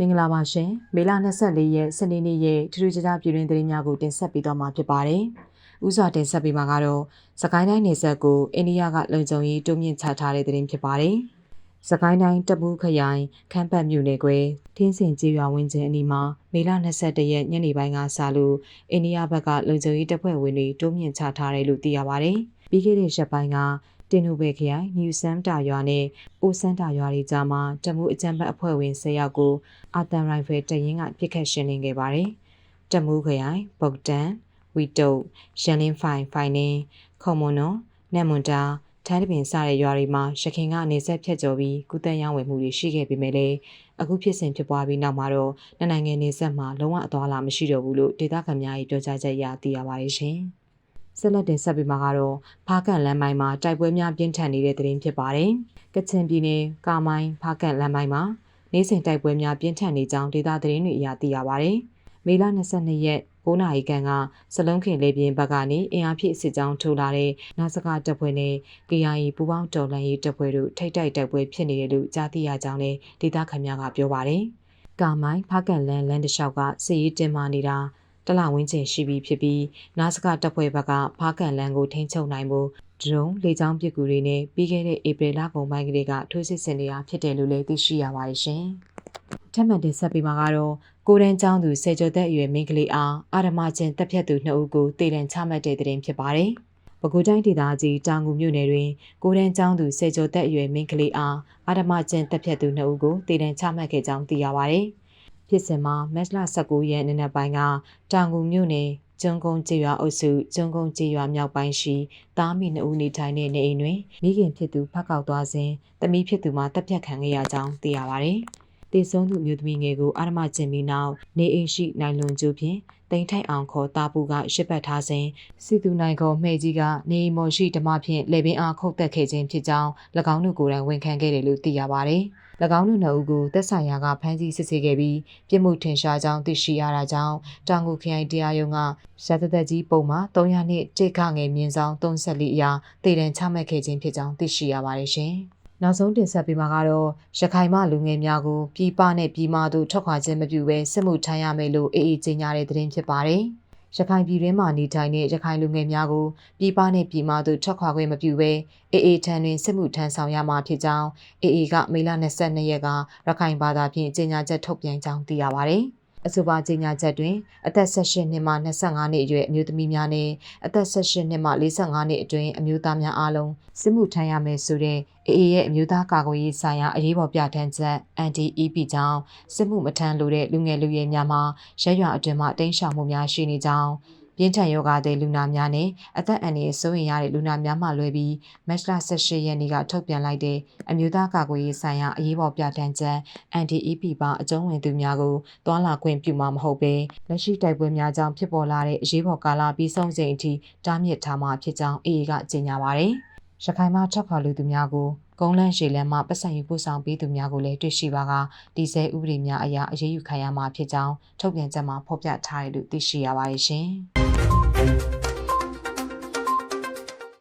မင်္ဂလာပါရှင်မေလ24ရက်စနေနေ့ရဲ့ထူးထူးခြားခြားပြည်တွင်းသတင်းများကိုတင်ဆက်ပေးသွားမှာဖြစ်ပါတယ်။ဥစွာတင်ဆက်ပေးမှာကတော့စကိုင်းတိုင်းနေဆက်ကိုအိန္ဒိယကလုံခြုံရေးတိုးမြင့်ချထားတဲ့သတင်းဖြစ်ပါတယ်။စကိုင်းတိုင်းတပူးခရိုင်ခမ်းပတ်မြို့နယ်ကွယ်ထင်းစင်ကျေးရွာဝင်းကျင်အနီးမှာမေလ22ရက်ညနေပိုင်းကစလို့အိန္ဒိယဘက်ကလုံခြုံရေးတပ်ဖွဲ့ဝင်တွေတိုးမြင့်ချထားတယ်လို့သိရပါတယ်။ပြီးခဲ့တဲ့ရက်ပိုင်းက တင်နူဘေခရိုင်နျူဆမ်တာရွာနဲ့အိုဆန်တာရွာတွေကြားမှာတမှုအကြမ်းဖက်အဖွဲ့ဝင်10ယောက်ကိုအာတန်ရိုင်ဖယ်တရင်ကပြစ်ခတ်ရှင်းလင်းခဲ့ပါတယ်။တမှုခရိုင်ဗုတ်တန်ဝီတုတ်ရန်လင်းဖိုင်ဖိုင်နင်းခုံမွန်နော်နက်မွန်တာထန်းတပင်စတဲ့ရွာတွေမှာရခိုင်ကနေဆက်ဖြတ်ကျော်ပြီးကုသရောင်းဝယ်မှုတွေရှိခဲ့ပေမဲ့လည်းအခုဖြစ်စဉ်ဖြစ်ပွားပြီးနောက်မှာတော့နိုင်ငံနေဆက်မှာလုံးဝအသွားလာမရှိတော့ဘူးလို့ဒေသခံများ၏ပြောကြားချက်အရသိရပါတယ်ရှင်။ ဆက်လက်တင်ဆက်ပေးမှာကတော့ဖားကန်လမ်းပိုင်းမှာတိုက်ပွဲများပြင်းထန်နေတဲ့သတင်းဖြစ်ပါတယ်။ကချင်ပြည်နယ်ကာမိုင်းဖားကန်လမ်းပိုင်းမှာနေစဉ်တိုက်ပွဲများပြင်းထန်နေကြောင်းဒေသသတင်းတွေအရသိရပါတယ်။မေလ22ရက်9နာရီခန့်ကစလုံးခင်လေပြင်းဘက်ကနေအင်အားဖြည့်စစ်ကြောင်းထိုးလာတဲ့နာစကတပ်ဖွဲ့နဲ့ KIA ပူးပေါင်းတော်လှန်ရေးတပ်ဖွဲ့တို့ထိတ်တိုက်တိုက်ပွဲဖြစ်နေတယ်လို့ကြားသိရကြောင်းလည်းဒေသခံများကပြောပါတယ်။ကာမိုင်းဖားကန်လမ်းလမ်းတစ်လျှောက်ကစစ်ရေးတင်မာနေတာ တလဝင်းကျင်ရှိပြီဖြစ်ပြီးနာစကတပ်ဖွဲ့ဘက်ကဖားကန်လန်ကိုထိန်းချုပ်နိုင်ဖို့ဒရုန်းလေကြောင်းပစ်ကူတွေနဲ့ပြီးခဲ့တဲ့ဧပြီလကုန်ပိုင်းကလေးကထိုးစစ်ဆင်နေတာဖြစ်တယ်လို့လည်းသိရှိရပါတယ်ရှင်။ထပ်မံတင်ဆက်ပေးမှာကတော့ကိုရန်ကျောင်းသူစေကျော်သက်အရွယ်မိန်းကလေးအားအာရမချင်းတပ်ဖြတ်သူနှစ်ဦးကိုတည်တံချမှတ်တဲ့တဲ့တင်ဖြစ်ပါတယ်။ပဲခူးတိုင်းဒေသကြီးတောင်ငူမြို့နယ်တွင်ကိုရန်ကျောင်းသူစေကျော်သက်အရွယ်မိန်းကလေးအားအာရမချင်းတပ်ဖြတ်သူနှစ်ဦးကိုတည်တံချမှတ်ခဲ့ကြောင်းသိရပါတယ်။ ဖြစ်စဉ်မှာမက်လ19ရက်နေ့နက်ပိုင်းကတောင်ကူမြို့နယ်ကျွန်းကုန်းကျေးရွာအုပ်စုကျွန်းကုန်းကျေးရွာမြောက်ပိုင်းရှိတားမီနှစ်ဦးနေထိုင်တဲ့နေအိမ်တွင်မိခင်ဖြစ်သူဖက်ကောက်သွားစဉ်တမီးဖြစ်သူမှတပ်ဖြတ်ခံခဲ့ရကြောင်းသိရပါတယ်။တေဆုံးသူမျိုးသမီးငယ်ကိုအာရမကျင်ပြီးနောက်နေအိမ်ရှိနိုင်လွန်ကျူဖြင့်တိန်ထိုက်အောင်ခေါ်တာပူကရှစ်ပတ်ထားစဉ်စီသူနိုင်ခေါ်မှဲ့ကြီးကနေအိမ်မော်ရှိဓမ္မဖြင့်လေပင်အားခုတ်တက်ခဲ့ခြင်းဖြစ်ကြောင်း၎င်းတို့ကိုယ်တိုင်ဝန်ခံခဲ့တယ်လို့သိရပါတယ်။၎ င်းတို့နှစ်ဦးကိုသက်ဆိုင်ရာကဖမ်းဆီးစစ်ဆေးခဲ့ပြီးပြစ်မှုထင်ရှားကြောင်းသိရှိရတာကြောင့်တောင်ကူခရိုင်တရားရုံးကရသသက်ကြီးပုံမှာ300နှစ်တိတ်ခငယ်မြင့်ဆောင်34အရာတည်တံချမှတ်ခဲ့ခြင်းဖြစ်ကြောင်းသိရှိရပါတယ်ရှင်။နောက်ဆုံးတင်ဆက်ပေးမှာကတော့ရခိုင်မလူငယ်များကိုပြည်ပနဲ့ပြည်မသို့ထွက်ခွာခြင်းမပြုဘဲစစ်မှုထမ်းရမယ်လို့အေးအေးကြေညာတဲ့သတင်းဖြစ်ပါတယ်။ ရခိုင်ပြည်တွင်းမှာနေထိုင်တဲ့ရခိုင်လူငယ်များကိုပြည်ပနှင့်ပြည်မသို့ထွက်ခွာခွင့်မပြုဘဲအေအေထံတွင်စစ်မှုထမ်းဆောင်ရမှာဖြစ်ကြောင်းအေအေကမေလ22ရက်ကရခိုင်ဘာသာဖြင့်ကြေညာချက်ထုတ်ပြန်ကြောင်းသိရပါဗျ။ အဆိုပါကြေညာချက်တွင်အသက်18နှစ်မှ25နှစ်အရွယ်အမျိုးသမီးများနဲ့အသက်18နှစ်မှ45နှစ်အတွင်းအမျိုးသားများအားလုံးစစ်မှုထမ်းရမယ်ဆိုတဲ့အေအေရဲ့အမျိုးသားကာကွယ်ရေးဆိုင်ရာအရေးပေါ်ပြဋ္ဌာန်းချက် NDEP ကြောင့်စစ်မှုမထမ်းလိုတဲ့လူငယ်လူရွယ်များမှာရက်ရွာအတွင်းမှာတိမ်းရှောင်မှုများရှိနေကြောင်း ပြင်းထန်ယောဂတဲ့လူနာများနဲ့အသက်အန္တရာယ်စိုးရိမ်ရတဲ့လူနာများမှလွဲပြီးမတ်လ18ရက်နေ့ကထုတ်ပြန်လိုက်တဲ့အမျိုးသားကာကွယ်ရေးဆိုင်ရာအရေးပေါ်ပြဋ္ဌာန်းချက် NDEP ပါအကျုံးဝင်သူများကိုတွာလာခွင့်ပြုမှာမဟုတ်ဘဲလက်ရှိတိုက်ပွဲများကြောင့်ဖြစ်ပေါ်လာတဲ့အရေးပေါ်ကာလပြီးဆုံးချိန်အထိတားမြစ်ထားမှာဖြစ်ကြောင်း AA ကကြေညာပါတယ်။ရခိုင်မှာထွက်ခွာလူသူများကိုကုန်းလန့်ရှည်လန်းမှပတ်စံယူပို့ဆောင်ပေးသူများကိုလည်းတွေ့ရှိပါကဒီဇဲဥပဒေများအရာအရေးယူခံရမှာဖြစ်ကြောင်းထုတ်ပြန်ချက်မှာဖော်ပြထားတယ်လို့သိရှိရပါတယ်ရှင်။ Thank you